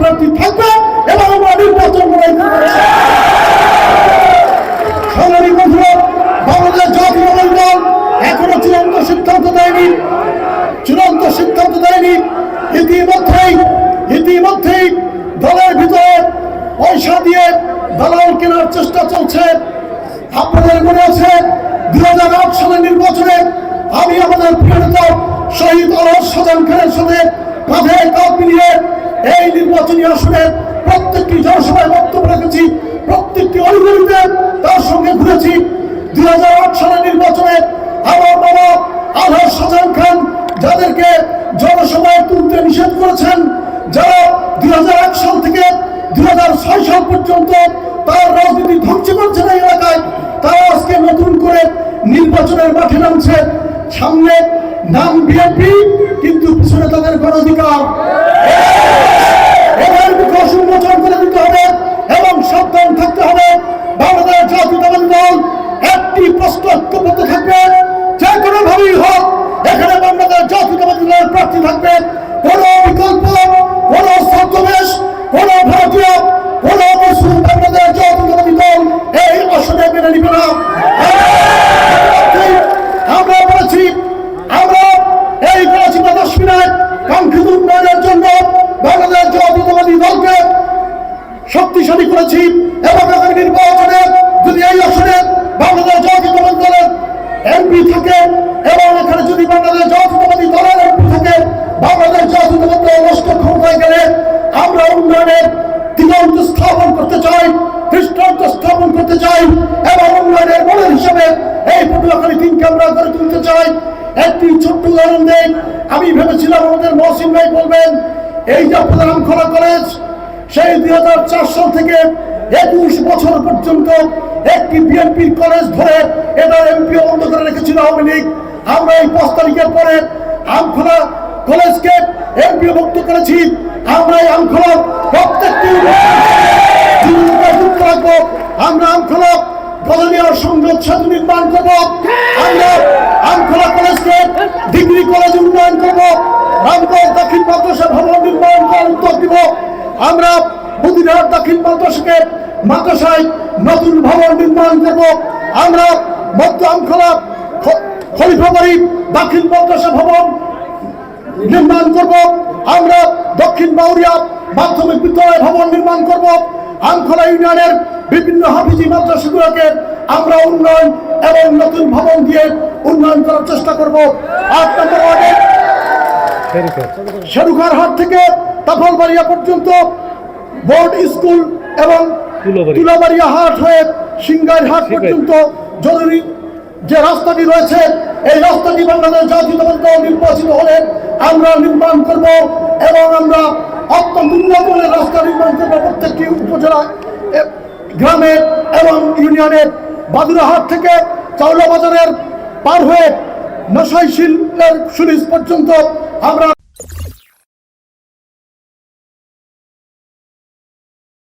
প্রার্থী থাকবে এবং আমরা নির্বাচন করে বাংলাদেশ জাতীয় এখনও চূড়ান্ত সিদ্ধান্ত দেয়নি। চূড়ান্ত সিদ্ধান্ত দেয়নি। ইতিমধ্যেই ইতিমধ্যেই দলের ভিতরে পয়সা দিয়ে দালাল কেনার চেষ্টা চলছে। আপনাদের মনে আছে দুই হাজার আট সালের নির্বাচনে আমি আমাদের প্রিয় শহীদ অলস সদন খানের সাথে কাঁধে কাঁধ মিলিয়ে এই প্রত্যেকটি জনসভায় বক্তব্য রেখেছি, প্রত্যেকটি অলিগলিতে তার সঙ্গে ঘুরেছি। দুই হাজার আট সালের নির্বাচনে আমার বাবা আলহাজ সাজান খান যাদেরকে জনসভায় তুলতে নিষেধ করেছেন, যারা দুই হাজার এক সাল থেকে দুই হাজার ছয় সাল পর্যন্ত তার রাজনীতি ধ্বংস করছেন এই এলাকায়, তারা আজকে নতুন করে নির্বাচনের মাঠে নামছে। সামনে নাম বিএনপি, কিন্তু পিছনে তাদের গণাধিকার। এবার মুখোশ উন্মোচন করে দিতে হবে এবং সাবধান থাকতে হবে বাংলাদেশ জাতীয়তাবাদী দল একটি প্রশ্ন ঐক্যবদ্ধ থাকবে যে কোনো ভাবেই হোক এখানে বাংলাদেশ জাতীয়তাবাদী প্রার্থী থাকবে কোন বিকল্প কোন ছদ্মবেশ কোন ভারতীয় কোন মুসলিম বাংলাদেশ জাতীয়তাবাদী দল এই আসনে মেনে নিবে না আমরা বলেছি আমরা এই বলেছি কাশ্মীরের কাঙ্ক্ষিত উন্নয়নের জন্য বাংলাদেশ জাতীয়তাবাদী দলকে শক্তিশালী করেছি এবং আগামী নির্বাচনে যদি এই আসনে বাংলাদেশ জাতীয়তাবাদী দলের এমপি থাকে এবং এখানে যদি বাংলাদেশ জাতীয়তাবাদী দলের এমপি থাকে বাংলাদেশ জাতীয়তাবাদী দল রাষ্ট্র ক্ষমতায় গেলে আমরা উন্নয়নের দিগন্ত স্থাপন করতে চাই, দৃষ্টান্ত স্থাপন করতে চাই, এবং উন্নয়নের মডেল হিসেবে এই পটুয়াখালী তিন ক্যামেরা গড়ে তুলতে চাই। একটি ছোট্ট উদাহরণ দেই, আমি ভেবেছিলাম আমাদের মহসিন ভাই বলবেন, এই যে কলেজ, সেই দুই সাল থেকে একুশ বছর পর্যন্ত একটি বিএনপির কলেজ ধরে এটা এমপি বন্ধ করে রেখেছিল আওয়ামী লীগ। আমরা এই পাঁচ তারিখের পরে আমখোলা কলেজকে এমপি মুক্ত করেছি। আমরা এই আমখোলা প্রত্যেকটি যুক্ত রাখব। আমরা আমখোলা গজনীয় সংযোগ সেতু নির্মাণ করব। আমরা আমখোলা কলেজকে ডিগ্রি কলেজ উন্নয়ন করব। রামগঞ্জ দক্ষিণ মাদ্রাসা ভবন নির্মাণ করার উদ্যোগ দিব আমরা মদিনার দক্ষিণ মাদ্রাসাকে মাদ্রাসায় নতুন ভবন নির্মাণ করব। আমরা মধ্য আমখোলা খলিফাবাড়ি দক্ষিণ মাদ্রাসা ভবন নির্মাণ করব। আমরা দক্ষিণ বাউরিয়া মাধ্যমিক বিদ্যালয় ভবন নির্মাণ করব। আমখোলা ইউনিয়নের বিভিন্ন হাফিজি মাদ্রাসাগুলোকে আমরা উন্নয়ন এবং নতুন ভবন দিয়ে উন্নয়ন করার চেষ্টা করব। আট নম্বর ওয়ার্ডে শেরুখার হাট থেকে তাফলবাড়িয়া পর্যন্ত বোর্ড স্কুল এবং তুলাবাড়ি। তুলাবাড়িয়া হাট হয়ে সিঙ্গার হাট পর্যন্ত জরুরি যে রাস্তাটি রয়েছে, এই রাস্তাটি বাংলাদেশ জাতীয় দল নির্বাচিত হলে আমরা নির্মাণ করব এবং আমরা অত্যন্ত উন্নত রাস্তা নির্মাণ করব প্রত্যেকটি উপজেলা গ্রামের এবং ইউনিয়নের। বাদুরাহাট থেকে চাউলা বাজারের পার হয়ে নশাইশিলের সুরিশ পর্যন্ত আমরা